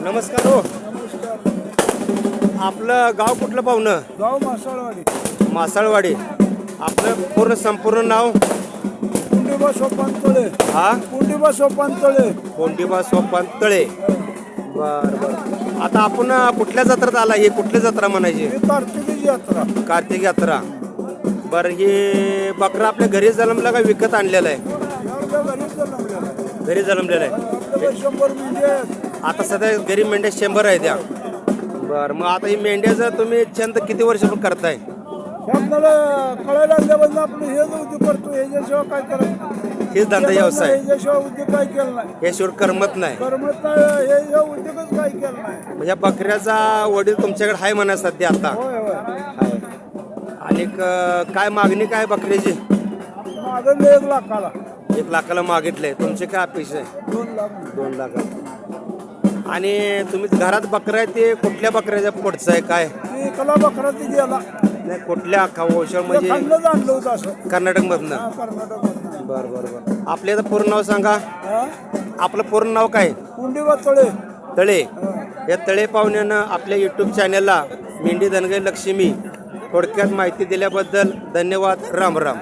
नमस्कार हो. आपलं गाव कुठलं पाहुणं? गाव मासाळवाडी. मासाळवाडी. आपलं पूर्ण संपूर्ण नाव? कुंडीबा सोपान तळे हा? कुंडीबा सोपान तळे कोंडीबा सोपान तळे बर बर. आता आपण कुठल्या जत्रेत आला ही? कुठली जत्रा म्हणायची? कार्तिकीची यात्रा कार्तिक यात्रा बरं हे बकरा आपल्या घरी जन्मला का विकत आणलेलं आहे. घरी जन्मलेलं आहे. शंभर आहेत. आता सध्या गरीब मेंढ्या शंभर आहे त्या बरं मग आता ही मेंढ्याचं तुम्ही छंद किती वर्षापासून करताय? आपल्याला कळायला लागल्यापासून आपण जो उद्योग करतो ह्याच्याशिवाय काय करायचं हेच धंदा व्यवसाय. ह्याच्याशिवाय उद्योग काय केला नाही. हे शेवट करमत नाही. करमत नाही हे हे उद्योगच काय केला नाही. म्हणजे बकऱ्याचा वडील तुमच्याकडे आहे म्हणा सध्या आता. होय होय. आहे. आणि क- काय मागणी काय बकऱ्याची? एक लाखाला. एक लाखाला मागितलंय. तुमची काय अपेक्षा आहे? दोन लाख. दोन लाख. आणि तुम्ही घरात बकरा आहे ते कुठल्या बकऱ्याच्या पुढचं आहे काय? ती कला बकरा ती गेला नाही कुठल्या खावशा म्हणजे खाल्लंच आणलं होतं असं. कर्नाटकमधनं? कर्नाटकमधनं. बरं बरं बरं. आपल्या इथं पूर्ण नाव सांगा? आपलं पूर्ण नाव काय? कुंडीबा तळे. तळे. या तळे पाहुण्यानं आपल्या यूट्यूब चॅनलला मेंढी धनगरी लक्ष्मी थोडक्यात माहिती दिल्याबद्दल धन्यवाद. राम राम.